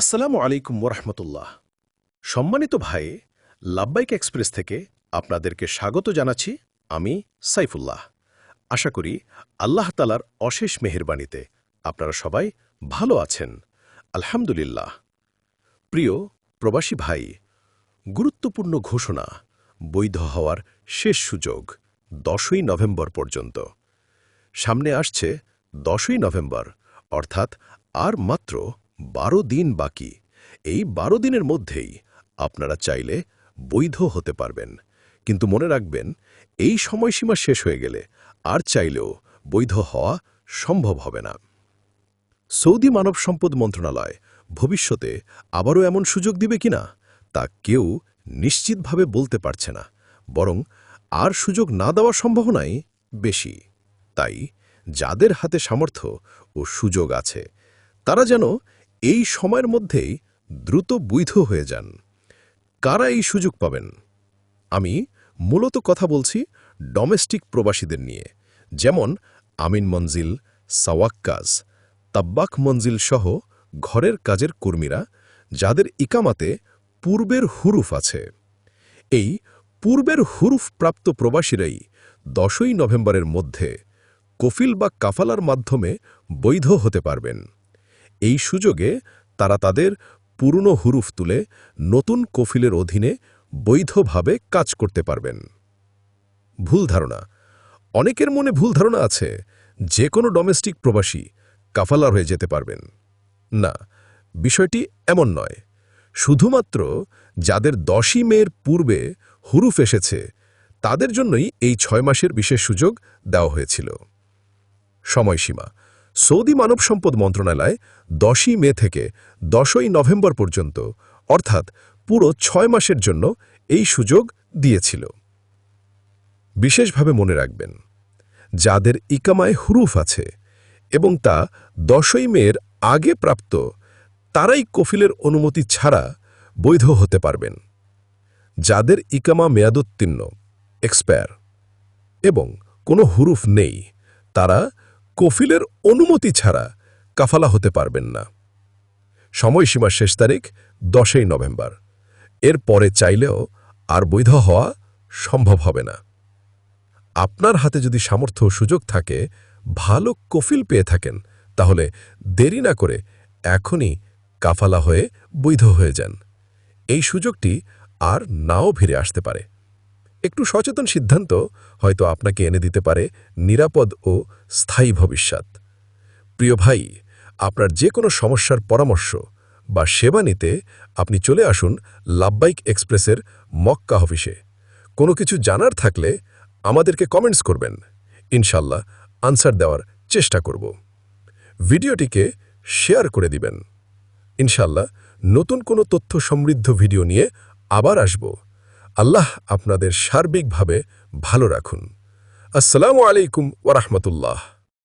আসসালামু আলাইকুম ওরহমতুল্লাহ সম্মানিত ভাই লাব্বাইক এক্সপ্রেস থেকে আপনাদেরকে স্বাগত জানাচ্ছি আমি সাইফুল্লাহ। আশা করি আল্লাহ তালার অশেষ মেহেরবাণীতে আপনারা সবাই ভালো আছেন। আলহামদুলিল্লাহ। প্রিয় প্রবাসী ভাই, গুরুত্বপূর্ণ ঘোষণা, বৈধ হওয়ার শেষ সুযোগ দশই নভেম্বর পর্যন্ত। সামনে আসছে দশই নভেম্বর, অর্থাৎ আর মাত্র বারো দিন বাকি। এই বারো দিনের মধ্যেই আপনারা চাইলে বৈধ হতে পারবেন। কিন্তু মনে রাখবেন, এই সময়সীমা শেষ হয়ে গেলে আর চাইলেও বৈধ হওয়া সম্ভব হবে না। সৌদি মানব সম্পদ মন্ত্রণালয় ভবিষ্যতে আবারও এমন সুযোগ দিবে কিনা, তা কেউ নিশ্চিতভাবে বলতে পারছে না। বরং আর সুযোগ না দেওয়ার সম্ভাবনাই বেশি। তাই যাদের হাতে সামর্থ্য ও সুযোগ আছে, তারা যেন এই সময়ের মধ্যেই দ্রুত বৈধ হয়ে যান। কারা এই সুযোগ পাবেন? আমি মূলত কথা বলছি ডোমেস্টিক প্রবাসীদের নিয়ে, যেমন আমিন মঞ্জিল সাওয়াক্কাজ তাব্বাক মঞ্জিল সহ ঘরের কাজের কর্মীরা, যাদের ইকামাতে পূর্বের হুরুফ আছে। এই পূর্বের হুরুফ প্রাপ্ত প্রবাসীরাই দশই নভেম্বরের মধ্যে কফিল বা কাফালার মাধ্যমে বৈধ হতে পারবেন। এই সুযোগে তারা তাদের পুরনো হুরুফ তুলে নতুন কফিলের অধীনে বৈধভাবে কাজ করতে পারবেন। ভুল ধারণা। অনেকের মনে ভুল ধারণা আছে, যে কোনো ডোমেস্টিক প্রবাসী কাফালার হয়ে যেতে পারবেন। না, বিষয়টি এমন নয়। শুধুমাত্র যাদের দশই মেয়ের পূর্বে হুরুফ এসেছে, তাদের জন্যই এই ছয় মাসের বিশেষ সুযোগ দেওয়া হয়েছিল। সময়সীমা। সৌদি মানব সম্পদ মন্ত্রণালয় দশই মে থেকে দশই নভেম্বর পর্যন্ত, অর্থাৎ পুরো ছয় মাসের জন্য এই সুযোগ দিয়েছিল। বিশেষভাবে মনে রাখবেন, যাদের ইকামায় হুরুফ আছে এবং তা দশই মেয়ের আগে প্রাপ্ত, তারাই কফিলের অনুমতি ছাড়া বৈধ হতে পারবেন। যাদের ইকামা মেয়াদোত্তীর্ণ এক্সপায়ার এবং কোনো হুরুফ নেই, তারা কফিলের অনুমতি ছাড়া কাফালা হতে পারবেন না। সময়সীমার শেষ তারিখ দশই নভেম্বর। এর পরে চাইলেও আর বৈধ হওয়া সম্ভব হবে না। আপনার হাতে যদি সামর্থ্য সুযোগ থাকে, ভালো কফিল পেয়ে থাকেন, তাহলে দেরি না করে এখনই কাফালা হয়ে বৈধ হয়ে যান। এই সুযোগটি আর নাও ফিরে আসতে পারে। একটু সচেতন সিদ্ধান্ত হয়তো আপনাকে এনে দিতে পারে নিরাপদ ও স্থায়ী ভবিষ্যৎ। প্রিয় ভাই, আপনার যে কোনো সমস্যার পরামর্শ বা সেবা নিতে আপনি চলে আসুন লাভবাইক এক্সপ্রেসের মক্কা অফিসে। কোনো কিছু জানার থাকলে আমাদেরকে কমেন্টস করবেন। ইনশাল্লাহ আনসার দেওয়ার চেষ্টা করব। ভিডিওটিকে শেয়ার করে দিবেন। ইনশাল্লাহ নতুন কোনো তথ্য সমৃদ্ধ ভিডিও নিয়ে আবার আসব। আল্লাহ আপনাদের সার্বিকভাবে ভালো রাখুন। আসসালামু আলাইকুম ওরহমতুল্লাহ